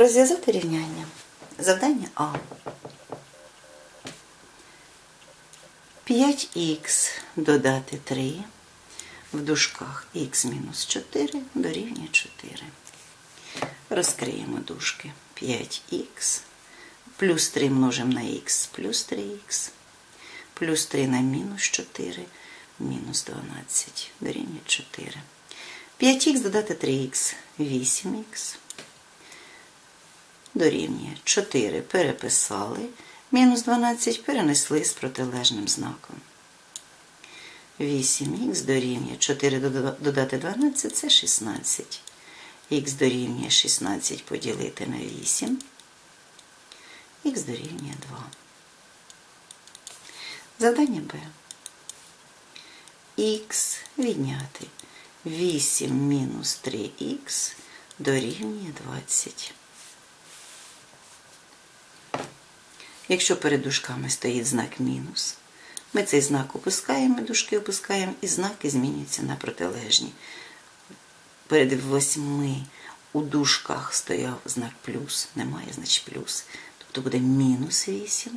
Розв'язати рівняння. Завдання А. 5х додати 3 в дужках х мінус 4 дорівнює 4. Розкриємо дужки. 5х плюс 3 множимо на х плюс 3х плюс 3 на мінус 4 мінус 12 дорівнює 4. 5х додати 3х 8х дорівнює 4 переписали, мінус 12 перенесли з протилежним знаком. 8х дорівнює 4 додати 12 це 16. Х дорівнює 16 поділити на 8. Х дорівнює 2. Завдання Б. Х відняти 8 мінус 3х дорівнює 20. Якщо перед дужками стоїть знак мінус, ми цей знак опускаємо, дужки опускаємо, і знаки змінюються на протилежні. Перед восьми у дужках стояв знак плюс, немає, значить плюс. Тобто буде мінус 8,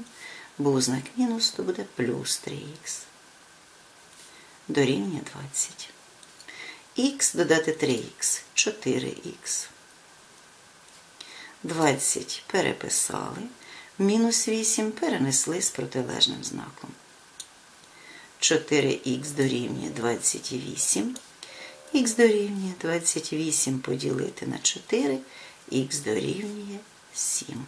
був знак мінус, то буде плюс 3х. Дорівнює 20. Х додати 3х, 4х. 20 переписали, мінус 8 перенесли з протилежним знаком. 4х дорівнює 28, х дорівнює 28 поділити на 4, х дорівнює 7.